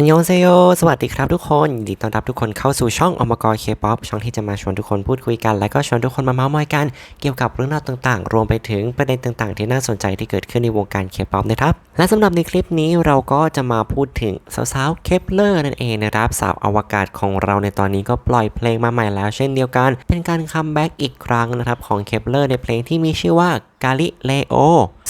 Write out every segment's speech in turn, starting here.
อันยองเซโยสวัสดีครับทุกคนยินดีต้อนรับทุกคนเข้าสู่ช่องอมกรเคป๊อปช่องที่จะมาชวนทุกคนพูดคุยกัน และก็ชวนทุกคนมาเมาส์มอยกัน เกี่ยวกับเรื่องราวต่างๆ รวมไปถึงประเด็นต่างๆ ที่น่าสนใจที่เกิดขึ้นในวงการเคป๊อปนะครับ และสำหรับในคลิปนี้เราก็จะมาพูดถึงสาวๆเคปเลอร์นั่นเองนะครับสาวอวกาศของเราในตอนนี้ก็ปล่อยเพลงมาใหม่แล้ว เช่นเดียวกัน เป็นการคัมแบ็กอีกครั้งนะครับของเคปเลอร์ในเพลงที่มีชื่อว่ากาลิเลโอ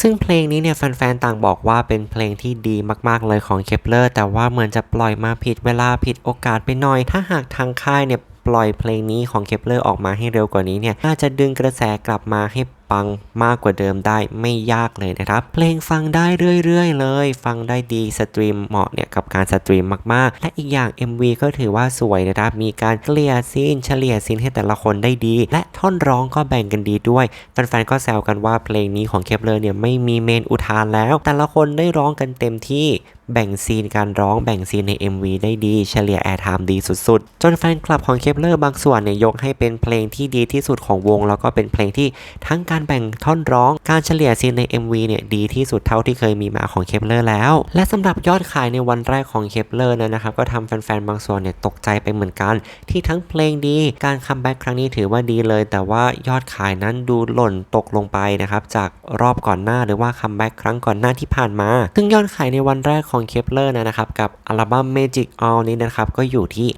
ซึ่งเพลงนี้เนี่ยแฟนๆ ต่างบอกว่าเป็นเพลงที่ดีมากๆเลยของเคปเลอร์แต่ว่าเหมือนจะปล่อยมาผิดเวลาผิดโอกาสไปหน่อย ถ้าหากทางค่ายเนี่ยปล่อยเพลงนี้ของเคปเลอร์ออกมาให้เร็วกว่านี้เนี่ยน่าจะดึงกระแสกลับมาให้ ปังมากกว่าเดิมได้ไม่ยากเลยนะครับ เพลงฟังได้เรื่อยๆ เลย ฟังได้ดีสตรีมเหมาะเนี่ยกับการสตรีมมากๆ และอีกอย่าง MV ก็ถือว่าสวยนะครับ มีการเกลี่ยซีนเฉลี่ยซีนให้แต่ละคนได้ดี และท่อนร้องก็แบ่งกันดีด้วย แฟนๆก็แซวกันว่าเพลงนี้ของเคปเลอร์เนี่ยไม่มีเมนอุทานแล้ว แต่ละคนได้ร้องกันเต็มที่ แบ่งซีนการร้องแบ่งซีนใน MV ได้ดี เฉลี่ยแอร์ไทม์ดีสุดๆ จนแฟนคลับของเคปเลอร์บางส่วนเนี่ยยกให้เป็นเพลงที่ดีที่สุดของวง แล้วก็เป็นเพลงที่ทั้งการแบ่งท่อนร้อง การเฉลี่ยซีนใน MV เนี่ยดีที่สุดเท่าที่เคยมีมาของเคปเลอร์แล้ว และสำหรับยอดขายในวันแรกของเคปเลอร์นั้นนะครับก็ทำแฟนๆบางส่วนเนี่ยตกใจไปเหมือนกัน ที่ทั้งเพลงดี การคัมแบ็กครั้งนี้ถือว่าดีเลย แต่ว่ายอดขายนั้นดูหล่นตกลงไปนะครับจากรอบก่อนหน้าหรือว่าคัมแบ็กครั้งก่อนหน้าที่ผ่านมา ซึ่งยอดขายในวันแรกของของเคปเลอร์นะครับกับอัลบั้ม Magic All นี้นะครับก็อยู่ที่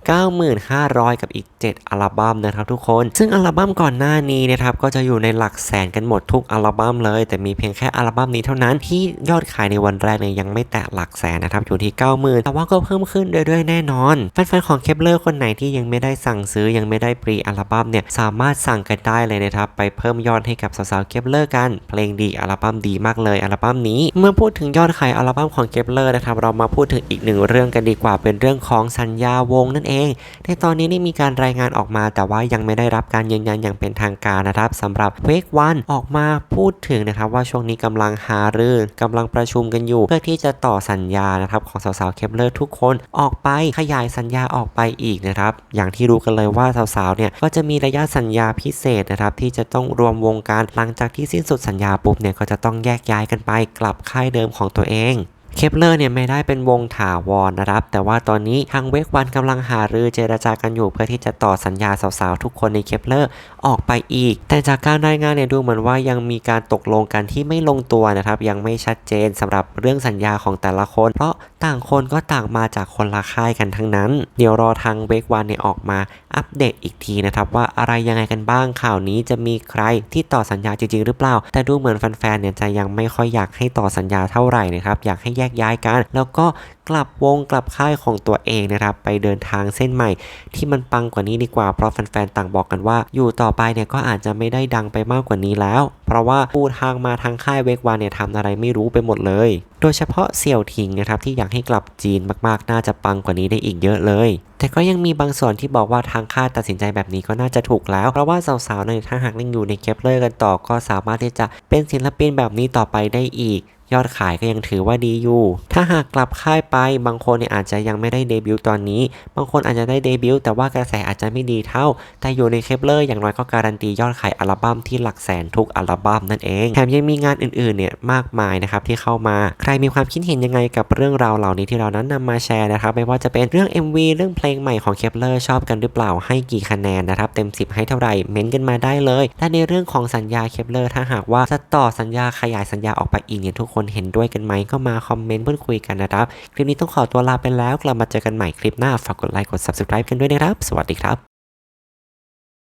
9,500 กับอีก 7 อัลบั้มนะครับทุกคน ซึ่งอัลบั้มก่อนหน้านี้นะครับก็จะอยู่ในหลักแสนกันหมดทุกอัลบั้มเลย แต่มีเพียงแค่อัลบั้มนี้เท่านั้นที่ยอดขายในวันแรกเนี่ยยังไม่แตะหลักแสนนะครับอยู่ที่ 90,000 แต่ว่าก็เพิ่มขึ้นเรื่อยๆแน่นอนแฟนๆของเคปเลอร์คนไหนที่ยังไม่ได้สั่งซื้อยังไม่ได้ปรีอัลบั้มเนี่ยสามารถสั่งกันได้เลยนะครับไปเพิ่มยอดให้กับสาวๆเคปเลอร์กัน เพลงดีอัลบั้มดีมากเลยอัลบั้มนี้ เมื่อพูดถึงยอดขายอัลบั้มของเคปเลอร์นะครับเรามาพูดถึงอีกหนึ่งเรื่องกันดีกว่าเป็นเรื่องของสัญญาวงนั่นเอง ในตอนนี้นี่มีการรายงานออกมา แต่ว่ายังไม่ได้รับการยืนยันอย่างเป็นทางการนะครับสำหรับเวกวันออกมาพูดถึงนะครับว่าช่วงนี้กำลังหารือกำลังประชุมกันอยู่ เพื่อที่จะต่อสัญญานะครับของสาวๆเคปเลอร์ทุกคนออกไปขยายสัญญาออกไปอีกนะครับอย่างที่รู้กันเลยว่าสาวๆเนี่ยก็จะมีระยะสัญญาพิเศษนะครับที่จะต้องรวมวงการหลังจากที่สิ้นสุดสัญญาปุ๊บเนี่ยก็จะต้องแยกย้ายกันไปกลับค่ายเดิมของตัวเอง เคปเลอร์เนี่ยไม่ได้เป็นวงถาวรนะครับแต่ว่าตอนนี้ทางเวกวันกำลังหารือเจรจากันอยู่เพื่อที่จะต่อสัญญาสาวๆทุกคนในเคปเลอร์ออกไปอีก แต่จากการรายงานเนี่ยดูเหมือนว่ายังมีการตกลงกันที่ไม่ลงตัวนะครับยังไม่ชัดเจนสำหรับเรื่องสัญญาของแต่ละคน เพราะต่างคนก็ต่างมาจากคนละค่ายกันทั้งนั้น เดี๋ยวรอทางเวกวันเนี่ยออกมาอัปเดตอีกทีนะครับว่าอะไรยังไงกันบ้างข่าวนี้จะมีใครที่ต่อสัญญาจริงๆหรือเปล่า แต่ดูเหมือนแฟนๆเนี่ยจะยังไม่ค่อยอยากให้ต่อสัญญาเท่าไหร่นะครับอยากให้แยกย้ายกัน แล้วก็กลับวงกลับค่ายของตัวเองนะครับ ไปเดินทางเส้นใหม่ ที่มันปังกว่านี้ดีกว่าเพราะแฟนๆต่างบอกกันว่า อยู่ต่อไปเนี่ยก็อาจจะไม่ได้ดังไปมากกว่านี้แล้ว เพราะว่าปูทางมาทางค่ายเวกวานเนี่ยทำอะไรไม่รู้ไปหมดเลย โดยเฉพาะเสี่ยวทิงนะครับที่อยากให้กลับจีนมากๆ น่าจะปังกว่านี้ได้อีกเยอะเลย แต่ก็ยังมีบางส่วนที่บอกว่าทางค่ายตัดสินใจแบบนี้ก็น่าจะถูกแล้ว เพราะว่าสาวๆในถ้าหากยังอยู่ในเคปเลอร์กันต่อก็สามารถที่จะเป็นศิลปินแบบนี้ต่อไปได้อีก ยอดขายก็ยังถือว่าดีอยู่ ถ้าหากกลับค่ายไป บางคนเนี่ยอาจจะยังไม่ได้เดบิวต์ตอนนี้ บางคนอาจจะได้เดบิวต์แต่ว่ากระแสอาจจะไม่ดีเท่า แต่อยู่ในเคปเลอร์อย่างน้อยก็การันตียอดขายอัลบั้มที่หลักแสนทุกอัลบั้มนั่นเอง แถมยังมีงานอื่นๆเนี่ยมากมายนะครับที่เข้ามา ใครมีความคิดเห็นยังไงกับเรื่องราวเหล่านี้ที่เรานั้นนำมาแชร์นะครับไม่ว่าจะเป็นเรื่อง MV เรื่องเพลงใหม่ของเคปเลอร์ชอบกันหรือเปล่าให้กี่คะแนนนะครับเต็ม 10 ให้เท่าไหร่เม้นต์กันมาได้เลยและในเรื่องของสัญญาเคปเลอร์ถ้าหากว่าจะต่อสัญญาขยายสัญญาออกไปอีกเนี่ยทุกคนเห็นด้วยกันไหมก็มาคอมเมนต์พูดคุยกันนะครับ คลิปนี้ต้องขอตัวลาไปแล้ว กลับมาเจอกันใหม่คลิปหน้า ฝากกดไลค์ กด subscribe กันด้วยนะครับ สวัสดีครับ